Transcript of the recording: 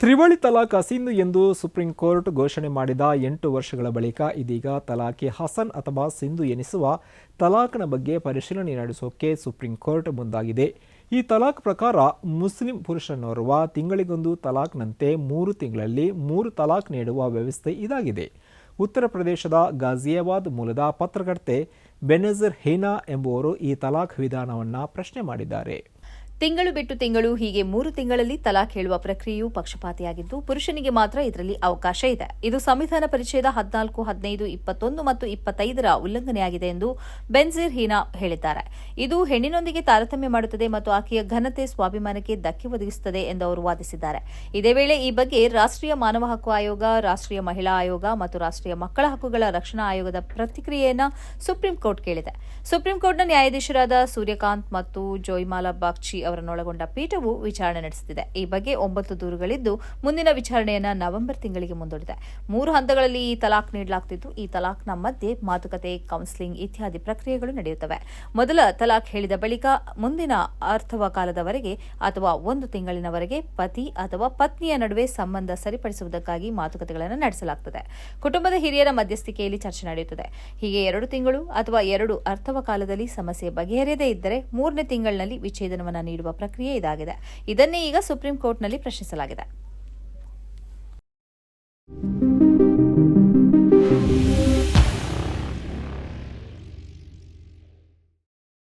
ತ್ರಿವಳಿ ತಲಾಖ್ ಅಸಿಂದು ಎಂದು supreme court ಘೋಷಣೆ ಮಾಡಿದ ಎಂಟು ವರ್ಷಗಳ ಬಳಿಕ ಇದೀಗ ತಲಾಖೆ ಹಸನ್ ಅಥವಾ ಸಿಂಧು ಎನಿಸುವ ತಲಾಖ್ನ ಬಗ್ಗೆ ಪರಿಶೀಲನೆ ನಡೆಸೋಕೆ ಸುಪ್ರೀಂ ಕೋರ್ಟ್ ಮುಂದಾಗಿದೆ. ಈ ತಲಾಖ್ ಪ್ರಕಾರ ಮುಸ್ಲಿಂ ಪುರುಷನೋರ್ವ ತಿಂಗಳಿಗೊಂದು ತಲಾಖ್ನಂತೆ ಮೂರು ತಿಂಗಳಲ್ಲಿ ಮೂರು ತಲಾಖ್ ನೀಡುವ ವ್ಯವಸ್ಥೆ ಇದಾಗಿದೆ. ಉತ್ತರ ಪ್ರದೇಶದ ಗಾಜಿಯಾಬಾದ್ ಮೂಲದ ಪತ್ರಕರ್ತೆ ಬೆನಜರ್ ಹೇನಾ ಎಂಬುವರು ಈ ತಲಾಖ್ ವಿಧಾನವನ್ನು ಪ್ರಶ್ನೆ ಮಾಡಿದ್ದಾರೆ. ತಿಂಗಳು ಬಿಟ್ಟು ತಿಂಗಳು, ಹೀಗೆ ಮೂರು ತಿಂಗಳಲ್ಲಿ ತಲಾಖ್ ಹೇಳುವ ಪ್ರಕ್ರಿಯೆಯು ಪಕ್ಷಪಾತಿಯಾಗಿದ್ದು, ಪುರುಷನಿಗೆ ಮಾತ್ರ ಇದರಲ್ಲಿ ಅವಕಾಶ ಇದೆ. ಇದು ಸಂವಿಧಾನ ಪರಿಚಯದ ಹದಿನಾಲ್ಕು, ಹದಿನೈದು, ಇಪ್ಪತ್ತೊಂದು ಮತ್ತು ಇಪ್ಪತ್ತೈದರ ಉಲ್ಲಂಘನೆಯಾಗಿದೆ ಎಂದು ಬೆನ್ಜೀರ್ ಹೀನಾ ಹೇಳಿದ್ದಾರೆ. ಇದು ಹೆಣ್ಣಿನೊಂದಿಗೆ ತಾರತಮ್ಯ ಮಾಡುತ್ತದೆ ಮತ್ತು ಆಕೆಯ ಘನತೆ ಸ್ವಾಭಿಮಾನಕ್ಕೆ ಧಕ್ಕೆ ಒದಗಿಸುತ್ತದೆ ಎಂದು ಅವರು ವಾದಿಸಿದ್ದಾರೆ. ಇದೇ ವೇಳೆ ಈ ಬಗ್ಗೆ ರಾಷ್ಟ್ರೀಯ ಮಾನವ ಹಕ್ಕು ಆಯೋಗ, ರಾಷ್ಟ್ರೀಯ ಮಹಿಳಾ ಆಯೋಗ ಮತ್ತು ರಾಷ್ಟ್ರೀಯ ಮಕ್ಕಳ ಹಕ್ಕುಗಳ ರಕ್ಷಣಾ ಆಯೋಗದ ಪ್ರತಿಕ್ರಿಯೆಯನ್ನು ಸುಪ್ರೀಂ ಕೋರ್ಟ್ ಕೇಳಿದೆ. ಸುಪ್ರೀಂ ಕೋರ್ಟ್ನ ನ್ಯಾಯಾಧೀಶರಾದ ಸೂರ್ಯಕಾಂತ್ ಮತ್ತು ಜೋಯ್ಮಾಲಾ ಬಾಗ್ಚಿ ಅವರನ್ನೊಳಗೊಂಡ ಪೀಠವು ವಿಚಾರಣೆ ನಡೆಸುತ್ತಿದೆ. ಈ ಬಗ್ಗೆ ಒಂಬತ್ತು ದೂರುಗಳಿದ್ದು, ಮುಂದಿನ ವಿಚಾರಣೆಯನ್ನ ನವೆಂಬರ್ ತಿಂಗಳಿಗೆ ಮುಂದೂಡಿದೆ. ಮೂರು ಹಂತಗಳಲ್ಲಿ ಈ ತಲಾಖ್ ನೀಡಲಾಗುತ್ತಿದ್ದು ಈ ತಲಾಖ್ನ ಮಧ್ಯೆ ಮಾತುಕತೆ ಕೌನ್ಸಿಲಿಂಗ್ ಇತ್ಯಾದಿ ಪ್ರಕ್ರಿಯೆಗಳು ನಡೆಯುತ್ತವೆ. ಮೊದಲ ತಲಾಖ್ ಹೇಳಿದ ಬಳಿಕ ಮುಂದಿನ ಅರ್ಥವ ಕಾಲದವರೆಗೆ ಅಥವಾ ಒಂದು ತಿಂಗಳಿನವರೆಗೆ ಪತಿ ಅಥವಾ ಪತ್ನಿಯ ನಡುವೆ ಸಂಬಂಧ ಸರಿಪಡಿಸುವುದಕ್ಕಾಗಿ ಮಾತುಕತೆಗಳನ್ನು ನಡೆಸಲಾಗುತ್ತದೆ ಕುಟುಂಬದ ಹಿರಿಯರ ಮಧ್ಯಸ್ಥಿಕೆಯಲ್ಲಿ ಚರ್ಚೆ ನಡೆಯುತ್ತದೆ. ಹೀಗೆ ಎರಡು ತಿಂಗಳು ಅಥವಾ ಎರಡು ಅರ್ಥವ ಕಾಲದಲ್ಲಿ ಸಮಸ್ಯೆ ಬಗೆಹರಿಯದೇ ಇದ್ದರೆ ಮೂರನೇ ತಿಂಗಳಿನಲ್ಲಿ ವಿಚ್ಛೇದನವನ್ನು ನೀಡುವ ಪ್ರಕ್ರಿಯೆ ಇದಾಗಿದೆ. ಇದನ್ನೇ ಈಗ ಸುಪ್ರೀಂ ಕೋರ್ಟ್ನಲ್ಲಿ ಪ್ರಶ್ನಿಸಲಾಗಿದೆ.